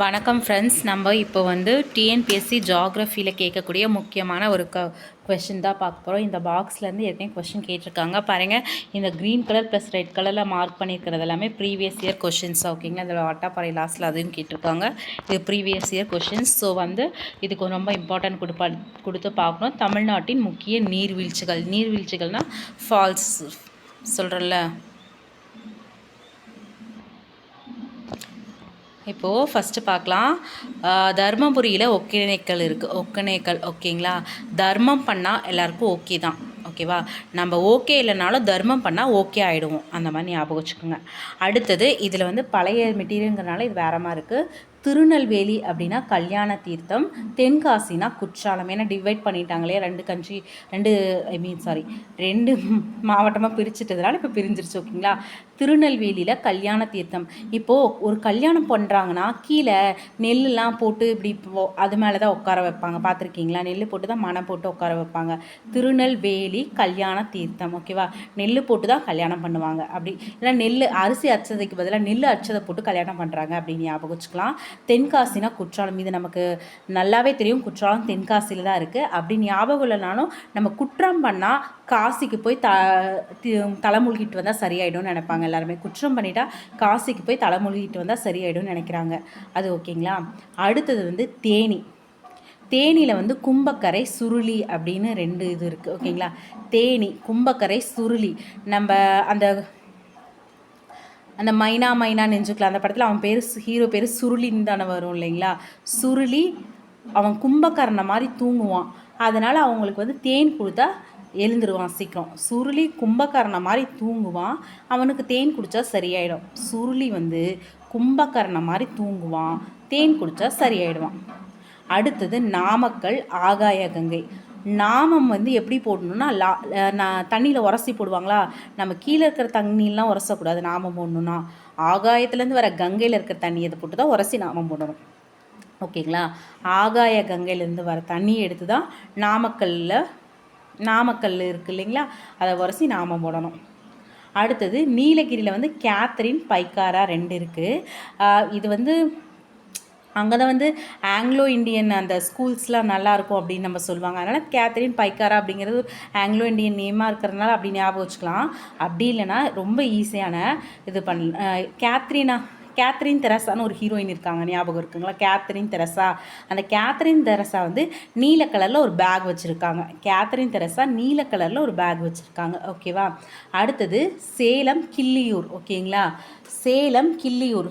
வணக்கம் ஃப்ரெண்ட்ஸ் நம்ம இப்போ வந்து டிஎன்பிஎஸ்சி ஜாகிரஃபியில் கேட்கக்கூடிய முக்கியமான ஒரு க கொஷின் தான் பார்க்க போகிறோம் இந்த பாக்ஸ்லேருந்து ஏற்கனவே கொஷின் கேட்டிருக்காங்க. பாருங்கள் இந்த க்ரீன் கலர் ப்ளஸ் ரெட் கலரில் மார்க் பண்ணியிருக்கிறது எல்லாமே ப்ரீவியஸ் இயர் கொஷின்ஸ் ஓகேங்களா இதில் வட்டாப்பாறை லாஸ்ட்டில் அதையும் கேட்டிருக்காங்க. இது ப்ரீவியஸ் இயர் கொஷின்ஸ் ஸோ வந்து இதுக்கு ரொம்ப இம்பார்ட்டன்ட் கொடுப்பா கொடுத்து பார்க்கணும். தமிழ்நாட்டின் முக்கிய நீர்வீழ்ச்சிகள். நீர்வீழ்ச்சிகள்னால் ஃபால்ஸ் சொல்கிறேன்ல இப்போது ஃபஸ்ட்டு பார்க்கலாம். தர்மபுரியில் ஒகேனக்கல் இருக்குது ஒகேனக்கல் ஓகேங்களா? தர்மம் பண்ணால் எல்லாருக்கும் ஓகே தான். ஓகேவா? நம்ம ஓகே இல்லைனாலும் தர்மம் பண்ணால் ஓகே ஆகிடுவோம் அந்த மாதிரி ஞாபகம் வச்சுக்கோங்க. அடுத்தது இதில் வந்து பழைய மெட்டீரியலுங்கிறனால இது வேற மாதிரி இருக்குது திருநெல்வேலி அப்படின்னா கல்யாண தீர்த்தம் தென்காசினா குற்றாலம். ஏன்னா டிவைட் பண்ணிட்டாங்களே ரெண்டு கண்ட்ரி ரெண்டு ஐ மீன் சாரி ரெண்டு மாவட்டமாக பிரிச்சுட்டதுனால இப்போ பிரிஞ்சிருச்சு ஓகேங்களா திருநெல்வேலியில் கல்யாண தீர்த்தம். இப்போது ஒரு கல்யாணம் பண்ணுறாங்கன்னா கீழே நெல்லுலாம் போட்டு இப்படி இப்போ அது மேலே தான் உட்கார வைப்பாங்க. பார்த்துருக்கீங்களா? நெல் போட்டு தான் மனம் போட்டு உட்கார வைப்பாங்க. திருநெல்வேலி கல்யாண தீர்த்தம் ஓகேவா நெல் போட்டு தான் கல்யாணம் பண்ணுவாங்க. அப்படி இல்லை நெல் அரிசி அச்சதைக்கு பதிலாக நெல் அச்சதை போட்டு கல்யாணம் பண்ணுறாங்க அப்படின்னு ஞாபகம் வச்சுக்கலாம். தென்காசினா குற்றாலம். இது நமக்கு நல்லாவே தெரியும். குற்றாலம் தென்காசியில் தான் இருக்குது அப்படி ஞாபகம் இல்லைனாலும் நம்ம குற்றம் பண்ணால் காசிக்கு போய் த தி- தலைமுழுகிட்டு வந்தால் சரியாயிடும்னு நினைப்பாங்க எல்லாருமே. குற்றம் பண்ணிட்டா காசிக்கு போய் தலைமுழுகிட்டு வந்தால் சரியாயிடும்னு நினைக்கிறாங்க. அது ஓகேங்களா? அடுத்தது வந்து தேனி. தேனியில் வந்து கும்பக்கரை சுருளி அப்படின்னு ரெண்டு இது இருக்குது ஓகேங்களா? தேனி கும்பக்கரை சுருளி. நம்ம அந்த அந்த மைனா மைனா நெஞ்சுக்கலாம் அந்த படத்தில் அவன் பேர் ஹீரோ பேர் சுருளின்னு தானே வரும் இல்லைங்களா? சுருளி அவன் கும்பகர்ண மாதிரி தூங்குவான். அதனால் அவங்களுக்கு வந்து தேன் கொடுத்தா எழுந்துருவான் சீக்கிரம். சுருளி கும்பகரணை மாதிரி தூங்குவான். அவனுக்கு தேன் குடித்தா சரியாயிடும். சுருளி வந்து கும்பகரணை மாதிரி தூங்குவான். தேன் குடித்தா சரியாயிடுவான். அடுத்தது நாமக்கல் ஆகாய கங்கை. நாமம் வந்து எப்படி போடணும்னா லா நான் தண்ணியில் உரசி போடுவாங்களா? நம்ம கீழே இருக்கிற தண்ணியெலாம் உரசக்கூடாது நாமம் போடணும்னா. ஆகாயத்துலேருந்து வர கங்கையில் இருக்கிற தண்ணியை போட்டு தான் உரசி நாமம் போடணும். ஓகேங்களா? ஆகாய கங்கையிலேருந்து வர தண்ணியை எடுத்து தான் நாமக்கல்லில் நாமக்கல் இருக்குது இல்லைங்களா? அதை உரசி நாமம் போடணும். அடுத்தது நீலகிரியில் வந்து கேத்ரின் பைக்காரா ரெண்டு இருக்குது இது வந்து அங்கே தான் வந்து ஆங்கிலோ இந்தியன் அந்த ஸ்கூல்ஸ்லாம் நல்லாயிருக்கும் அப்படின்னு நம்ம சொல்லுவாங்க. அதனால் கேத்தரின் பைக்காரா அப்படிங்கிறது ஆங்கிலோ இந்தியன் நேமாக இருக்கிறதுனால அப்படி ஞாபகம் வச்சுக்கலாம். அப்படி இல்லைன்னா ரொம்ப ஈஸியான இது பண்ண கேத்ரினா கேத்ரின் தெரசான்னு ஒரு ஹீரோயின் இருக்காங்க. ஞாபகம் இருக்குங்களா? கேத்ரின் தெரசா. அந்த கேத்ரின் தெரசா வந்து நீல கலரில் ஒரு பேக் வச்சுருக்காங்க. கேத்ரின் தெரசா நீல கலரில் ஒரு பேக் வச்சுருக்காங்க. ஓகேவா? அடுத்தது சேலம் கிள்ளியூர். ஓகேங்களா? சேலம் கிள்ளியூர்.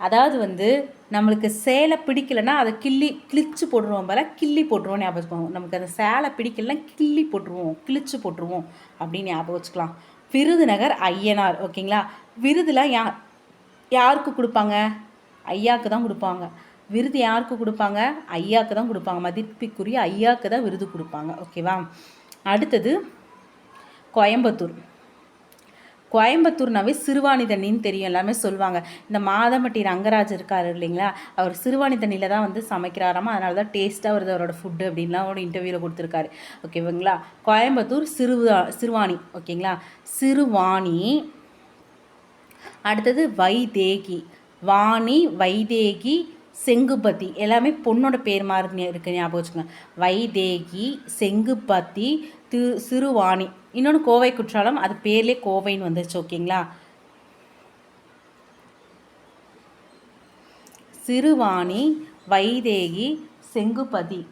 அதாவது வந்து நம்மளுக்கு சேலை பிடிக்கலன்னா அதை கிள்ளி கிழிச்சு போட்டுருவோம் போல கிள்ளி போட்டுருவோம் ஞாபகம் நமக்கு அந்த சேலை பிடிக்கலன்னா கிள்ளி போட்டுருவோம் கிழிச்சு போட்டுருவோம் அப்படின்னு ஞாபகம் வச்சுக்கலாம். விருதுநகர் ஐயனார் ஓகேங்களா? விருதுலாம் யா யாருக்கு கொடுப்பாங்க? ஐயாவுக்கு தான் கொடுப்பாங்க. விருது யாருக்கு கொடுப்பாங்க? ஐயாவுக்கு தான் கொடுப்பாங்க. மதிப்பிற்குரிய ஐயாவுக்கு தான் விருது கொடுப்பாங்க. ஓகேவா? அடுத்தது கோயம்புத்தூர். கோயம்புத்தூர்னாவே சிறுவாணி தண்ணின்னு தெரியும் எல்லாமே சொல்லுவாங்க. இந்த மாதமட்டி ரங்கராஜ் இருக்கார் இல்லைங்களா? அவர் சிறுவாணி தண்ணியில் தான் வந்து சமைக்கிறாராமா? அதனால தான் டேஸ்ட்டாக வருது அவரோட ஃபுட்டு அப்படின்லாம் ஒரு இன்டர்வியூவில் கொடுத்துருக்காரு. ஓகேங்களா கோயம்புத்தூர் சிறுவா சிறுவாணி ஓகேங்களா சிறுவாணி அடுத்தது வைதேகி. வாணி வைதேகி செங்குபதி. எல்லாமே பொண்ணோட பேர் மாதிரி இருக்கு ஞாபகம் வச்சுக்கோங்க. வைதேகி செங்குபதி திரு சிறுவாணி. இன்னொன்று கோவை குற்றாலம் அது பேர்லேயே கோவைன்னு வந்துச்சு ஓகேங்களா? சிறுவாணி வைதேகி செங்குபதி.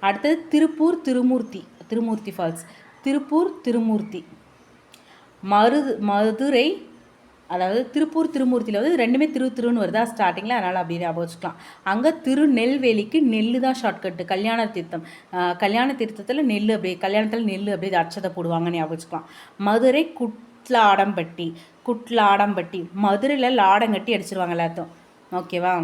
அடுத்தது திருப்பூர் திருமூர்த்தி. திருமூர்த்தி ஃபால்ஸ். திருப்பூர் திருமூர்த்தி. மருது மதுரை அதாவது திருப்பூர் திருமூர்த்தியில் வந்து ரெண்டுமே திரு திருன்னு வருதா ஸ்டார்டிங்கில் அதனால் அப்படி ஞாபகம் வச்சுக்கலாம். அங்கே திருநெல்வேலிக்கு நெல் தான் ஷார்ட்கட்டு கல்யாண தீர்த்தம். கல்யாண தீர்த்தத்தில் நெல் அப்படியே கல்யாணத்தில் நெல் அப்படியே அச்சதை போடுவாங்கன்னு ஞாபகம் வச்சுக்கலாம். மதுரை குட்லாடம்பட்டி. குட்லாடம்பட்டி. மதுரையில் லாடம் கட்டி அடிச்சிருவாங்க எல்லாத்தையும். ஓகேவா?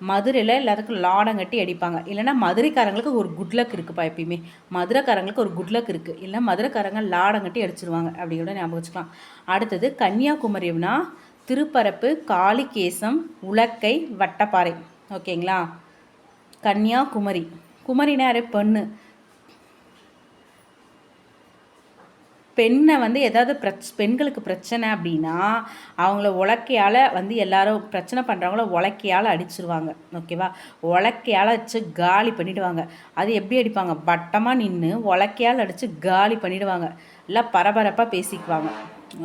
மதுரையில் எல்லாத்துக்கும் லாடம் கட்டி அடிப்பாங்க. இல்லைன்னா மதுரைக்காரங்களுக்கு ஒரு குட்லக் இருக்குப்பா எப்பயுமே. மதுரைக்காரங்களுக்கு ஒரு குட்லக் இருக்குது இல்லை மதுரைக்காரங்க லாடம் கட்டி அடிச்சிருவாங்க. அப்படி ஞாபகம் வச்சுக்கலாம். அடுத்தது கன்னியாகுமரினா திருப்பரப்பு காளிகேசம் உலக்கை வட்டப்பாறை. ஓகேங்களா? கன்னியாகுமரி. குமரினாரு பெண்ணு. பெண்ணை வந்து ஏதாவது பிரச் பெண்களுக்கு பிரச்சனை அப்படின்னா அவங்கள உலக்கையால் வந்து எல்லாரும் பிரச்சனை பண்ணுறவங்கள உலக்கையால் அடிச்சிருவாங்க. ஓகேவா உலக்கையால் அடித்து காலி பண்ணிவிடுவாங்க அது எப்படி அடிப்பாங்க? பட்டமாக நின்று உலக்கையால் அடித்து காலி பண்ணிவிடுவாங்க எல்லாம் பரபரப்பாக பேசிக்குவாங்க.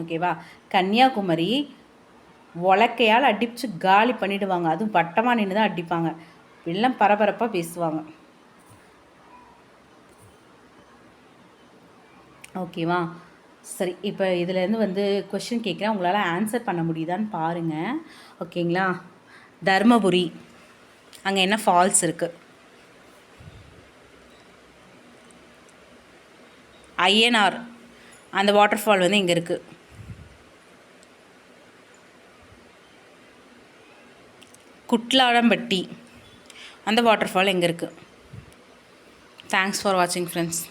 ஓகேவா கன்னியாகுமரி உலக்கையால் அடித்து காலி பண்ணிவிடுவாங்க அதுவும் பட்டமாக நின்று தான் அடிப்பாங்க. எல்லாம் பரபரப்பாக பேசுவாங்க. ஓகேவா? சரி இப்போ இதுலேருந்து வந்து கொஷின் கேட்குறேன் உங்களால் ஆன்சர் பண்ண முடியுதான்னு பாருங்கள் ஓகேங்களா? தருமபுரி. அங்கே என்ன ஃபால்ஸ் இருக்குது ஐஎன்ஆர் அந்த வாட்டர் ஃபால் வந்து இங்கே இருக்குது குட்லாடம்பட்டி. அந்த வாட்டர் ஃபால் எங்கே இருக்குது தேங்க்ஸ் ஃபார் வாட்சிங் ஃப்ரெண்ட்ஸ்